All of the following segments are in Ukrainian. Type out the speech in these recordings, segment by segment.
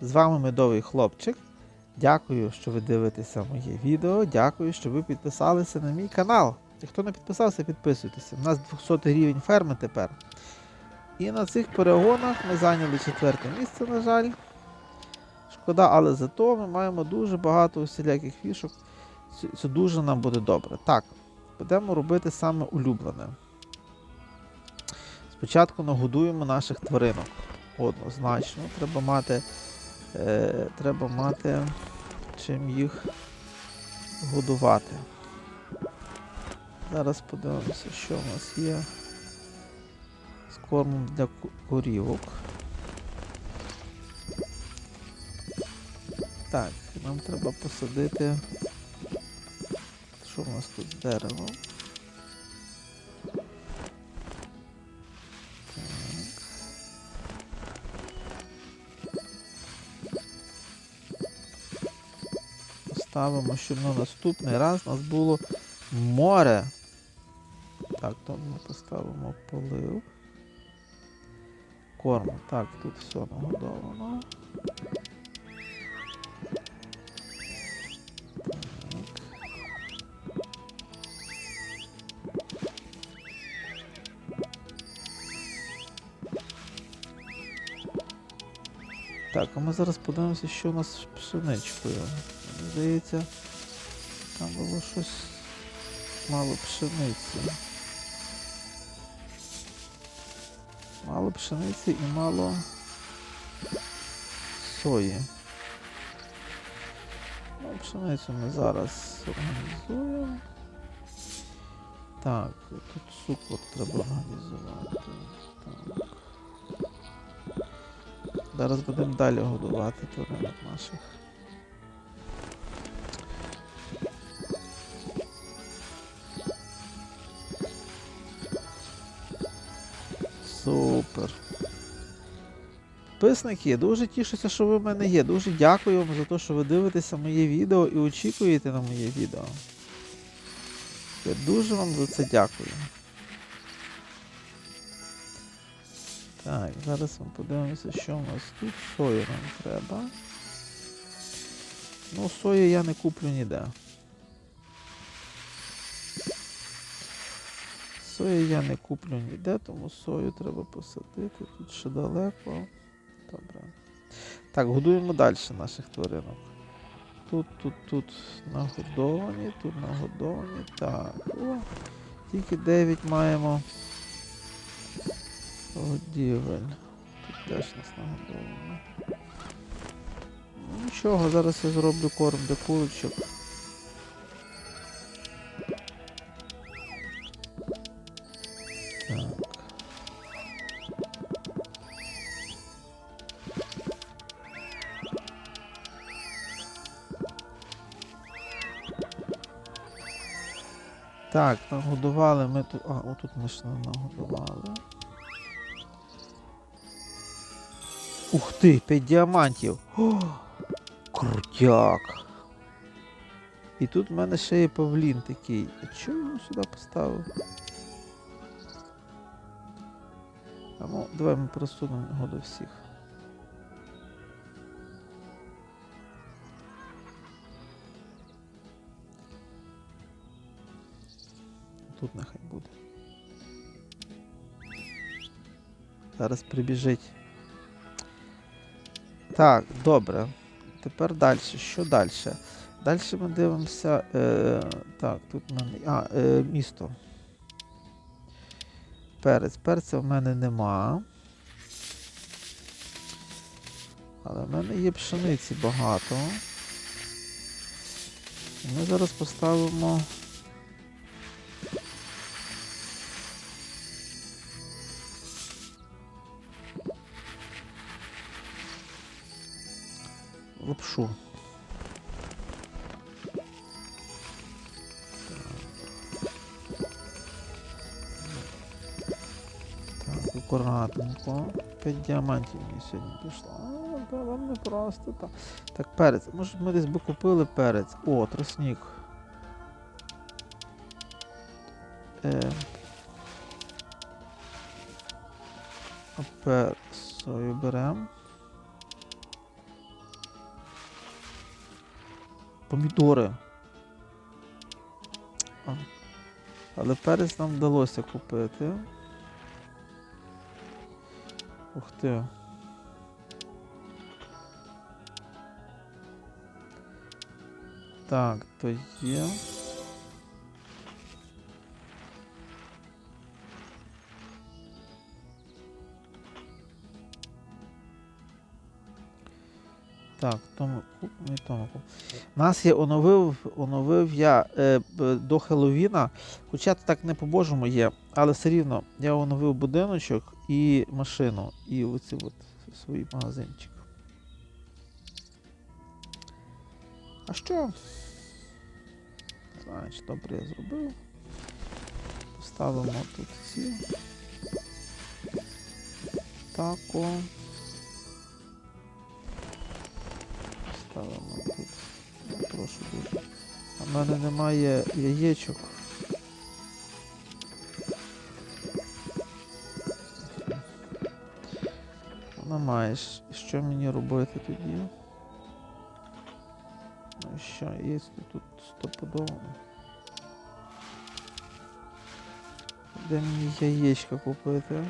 З вами медовий хлопчик. Дякую, що ви дивитеся моє відео. Дякую, що ви підписалися на мій канал. І хто не підписався, підписуйтеся. У нас 200 рівень ферми тепер. І на цих перегонах ми зайняли четверте місце, на жаль. Шкода, але зато ми маємо дуже багато усіляких фішок. Це, дуже нам буде добре. Так, будемо робити саме улюблене. Спочатку нагодуємо наших тваринок. Однозначно, треба мати, е, треба мати чим їх годувати. Зараз подивимося, що в нас є з кормом для корівок. Так, нам треба посадити. Що в нас тут з деревом? Поставимо, щоб на наступний раз у нас було море. Так, то ми поставимо полив. Корм. Так, тут все нагодовано. Так, а ми зараз подивимося, що у нас з пшеничкою. Здається, там було щось мало пшениці. Мало пшениці і мало сої. Ну, пшеницю ми зараз організуємо. Так, тут цукор треба організувати. Так. Зараз будемо далі годувати тваринок наших. Супер. Підписники, дуже тішуся, що ви в мене є. Дуже дякую вам за те, що ви дивитеся моє відео і очікуєте на моє відео. Я дуже вам за це дякую. Так, зараз ми подивимося, що у нас тут. Сою нам треба. Ну, сою я не куплю ніде. Сою я не куплю ніде, тому сою треба посадити. Тут ще далеко. Добре. Так, годуємо далі наших тваринок. Тут, тут, тут нагодовані, тут нагодовані. Так. О, тільки 9 маємо. Годівель. Тут теж нас нагодовано. Ну, Нічого, зараз я зроблю корм для курочок. Так, нагодували ми тут. А, отут ми ж не нагодували. Ух ти, 5 діамантів. О, крутяк. І тут в мене ще є павлін такий. А чого його сюди поставив? А ну, давай ми просунемо його до всіх. Тут нехай буде. Зараз прибіжить. Так, добре. Тепер далі. Що далі? Далі ми дивимося. Е, так, тут в мене. А, е, місто. Перець. Перця в мене нема. Але в мене є пшениці багато. Ми зараз поставимо. Лапшу. Так, акуратненько. 5 діамантів мені сьогодні пішло. А, та вам не просто так. Так, перець. Може ми десь би купили перець. О, тростник. Е. Тепер сою беремо. Помідори. Але перець нам вдалося купити. Ух ти. Так, то є. Так, тому не. Нас є оновив, оновив я е, до Хеллоуіна, хоча це так не по-божому є, але все рівно я оновив будиночок і машину, і оці от свій магазинчик. А що? Не добре я зробив. Поставимо тут ці. Тако. Ставимо тут. Ну, прошу дуже. А в мене немає яєчок. Маєш. І що мені робити тоді? Ну що, є тут стопудово. Де мені яєчка купити?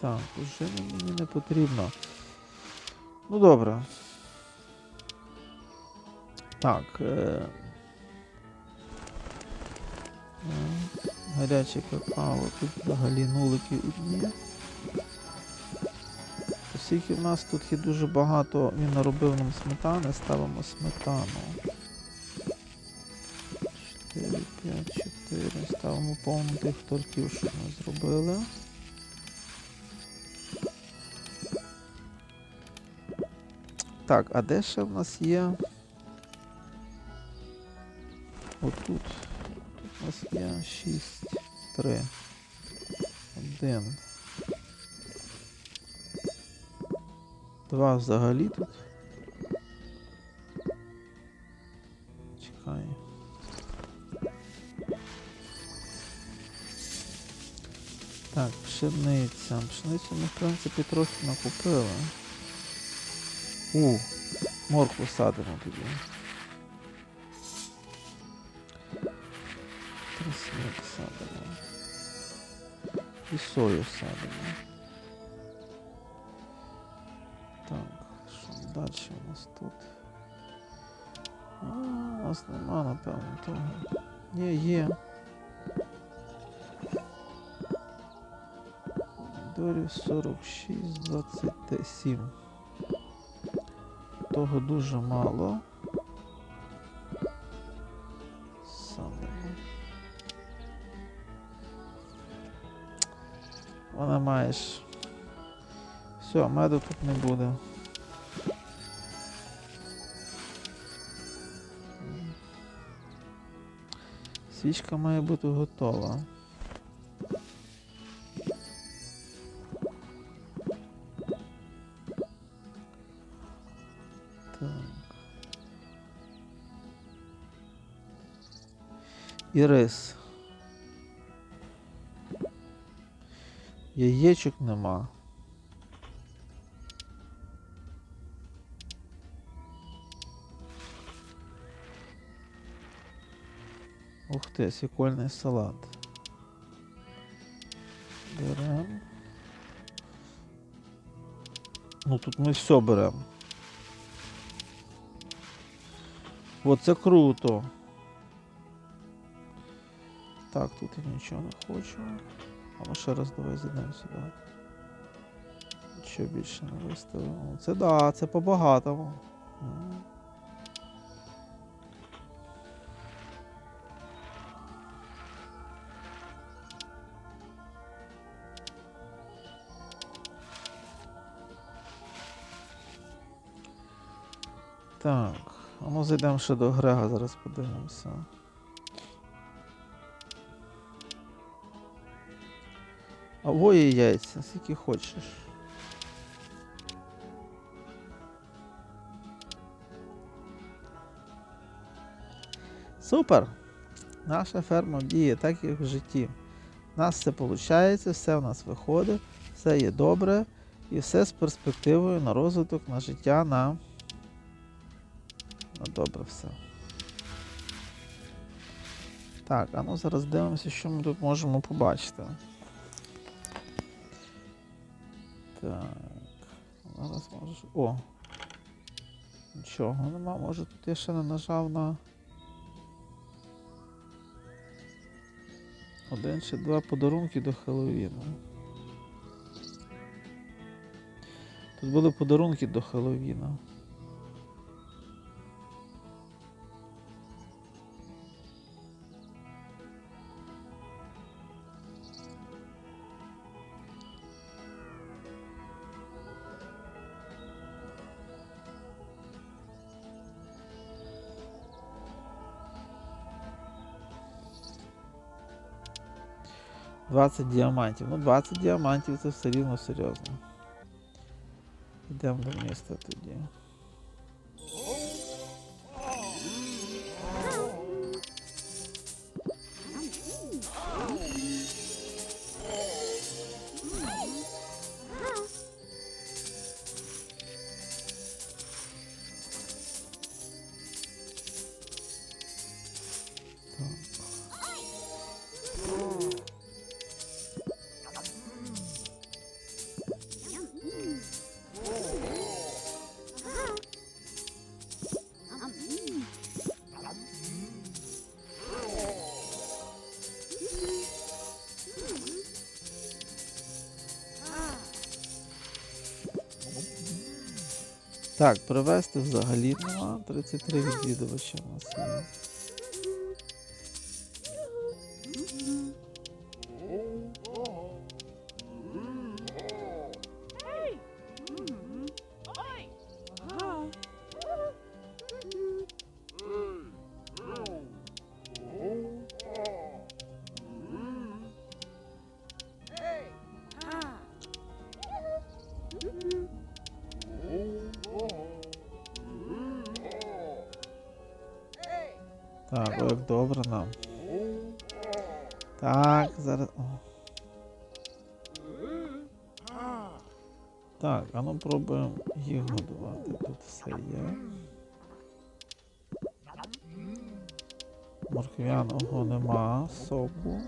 Так, уже мені не потрібно. Ну добре. Так. Е... е, Гаряче какао. Тут взагалі нулики одні. Оскільки в нас тут є дуже багато, він наробив нам сметани, ставимо сметану. 4, 5, 4. Ставимо повну тих тортів, що ми зробили. Так, а де ще в нас є? Отут. Тут у нас є 6, 3, 1. Два взагалі тут. Чекай. Так, пшениця. Пшеницю ми, в принципі, трохи накупили. У, моркву садимо тоді. Тресник садимо. І сою садимо. Так, що далі у нас тут? А, у нас нема, напевно, того. Є, є. Помідорів 46, 27. Того дуже мало. Садимо. Вона маєш. Все, меду тут не буде. Свічка має бути готова. І рис. Яєчок нема. Ух ти, свікольний салат. Берем. Ну тут ми все беремо. Оце круто. Так, тут я нічого не хочу. А ну ще раз давай зайдемо сюди. Що більше не виставимо. Це да, це по-багатому. Так, а ну зайдемо ще до Грега, зараз подивимося. А вої яйця, скільки хочеш. Супер! Наша ферма діє так, як в житті. У нас все виходить, все в нас виходить, все є добре. І все з перспективою на розвиток, на життя, на. На добре все. Так, а ну зараз дивимося, що ми тут можемо побачити. Так. Зараз можеш. О! Нічого нема, може тут я ще не нажав на. Один чи два подарунки до Хеллоуіну. Тут були подарунки до Хеллоуіна. Двадцять діамантів. Ну, 20 діамантів це все рівно серйозно. Йдемо до міста тоді. Так, привезти взагалі нема. 33 відвідувача у нас є. Так, о, як добре нам. Так, зараз. Так, а ну пробуємо їх годувати. Тут все є. Морквяного нема, соку.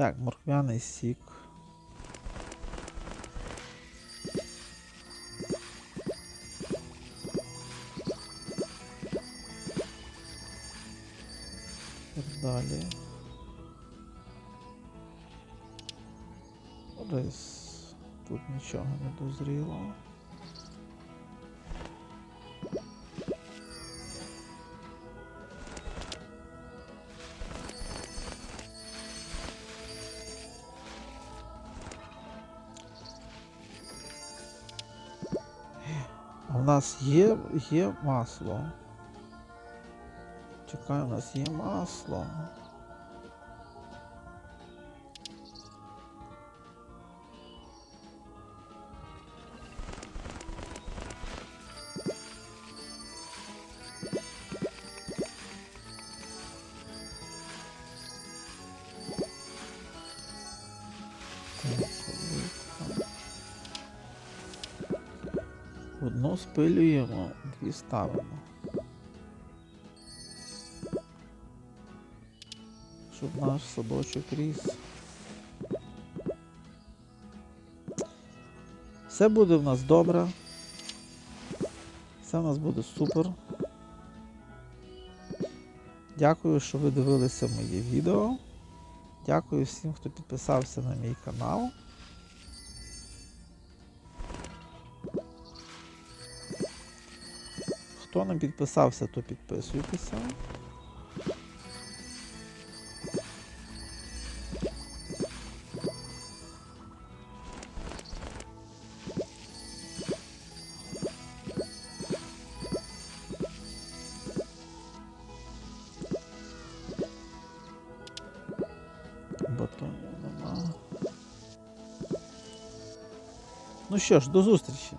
Так, морквяний сік. Далі. Рис. Тут нічого не дозріло. Нас є, є масло. Чекай, у нас є масло. Спилюємо, дві ставимо. Щоб наш садочок ріс. Все буде в нас добре. Все в нас буде супер. Дякую, що ви дивилися моє відео. Дякую всім, хто підписався на мій канал. Хто не підписався, то підписуйтеся. Батонів. Ну що ж, до зустрічі!